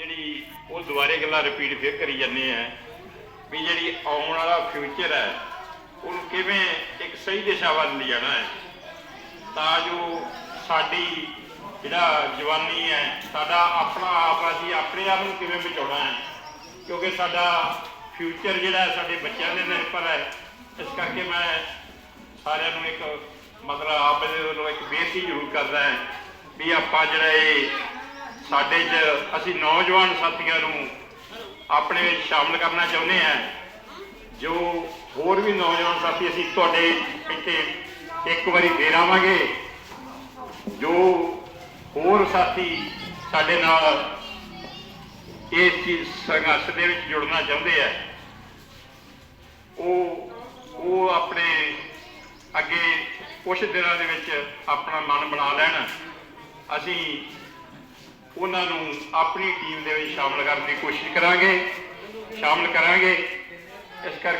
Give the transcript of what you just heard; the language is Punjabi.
ਜਿਹੜੀ ਉਹ ਦੁਬਾਰੇ ਗੱਲਾਂ ਰਿਪੀਟ ਫੇਰ ਕਰੀ ਜਾਂਦੇ ਆ ਵੀ ਜਿਹੜੀ ਆਉਣ ਵਾਲਾ ਫਿਊਚਰ ਹੈ, ਉਹਨੂੰ ਕਿਵੇਂ ਇੱਕ ਸਹੀ ਦਿਸ਼ਾ ਵੱਲ ਲਿਜਾਣਾ ਹੈ। ਤਾਂ ਜੋ ਸਾਡੀ ਜਿਹੜਾ ਜਵਾਨੀ ਹੈ, ਸਾਡਾ ਆਪਣਾ ਆਪ ਅਸੀਂ ਆਪਣੇ ਆਪ ਨੂੰ ਕਿਵੇਂ ਬਚਾਉਣਾ ਹੈ। ਕਿਉਂਕਿ ਸਾਡਾ ਫਿਊਚਰ ਜਿਹੜਾ ਸਾਡੇ ਬੱਚਿਆਂ ਦੇ ਨਿਰਭਰ ਹੈ। ਇਸ ਕਰਕੇ ਮੈਂ ਸਾਰਿਆਂ ਨੂੰ ਇੱਕ ਮਤਲਬ ਆਪ ਦੇ ਵੱਲੋਂ ਇੱਕ ਬੇਨਤੀ ਜ਼ਰੂਰ ਕਰਦਾ ਹੈ ਵੀ ਆਪਾਂ ਜਿਹੜਾ ਇਹ ਸਾਡੇ 'ਚ ਅਸੀਂ ਨੌਜਵਾਨ ਸਾਥੀਆਂ ਨੂੰ ਆਪਣੇ ਵਿੱਚ ਸ਼ਾਮਲ ਕਰਨਾ ਚਾਹੁੰਦੇ ਹਾਂ। ਜੋ ਹੋਰ ਵੀ ਨੌਜਵਾਨ ਸਾਥੀ ਅਸੀਂ ਤੁਹਾਡੇ ਇੱਥੇ ਇੱਕ ਵਾਰੀ ਫੇਰ ਆਵਾਂਗੇ। ਜੋ ਹੋਰ ਸਾਥੀ ਸਾਡੇ ਨਾਲ ਇਸ ਚੀਜ਼ ਸੰਘਰਸ਼ ਦੇ ਵਿੱਚ ਜੁੜਨਾ ਚਾਹੁੰਦੇ ਆ, ਉਹ ਉਹ ਆਪਣੇ ਅੱਗੇ ਕੁਝ ਦਿਨਾਂ ਦੇ ਵਿੱਚ ਆਪਣਾ ਮਨ ਬਣਾ ਲੈਣ। ਅਸੀਂ ਉਹਨਾਂ ਨੂੰ ਆਪਣੀ ਟੀਮ ਦੇ ਵਿੱਚ ਸ਼ਾਮਲ ਕਰਨ ਦੀ ਕੋਸ਼ਿਸ਼ ਕਰਾਂਗੇ, ਸ਼ਾਮਲ ਕਰਾਂਗੇ। ਇਸ ਕਰਕੇ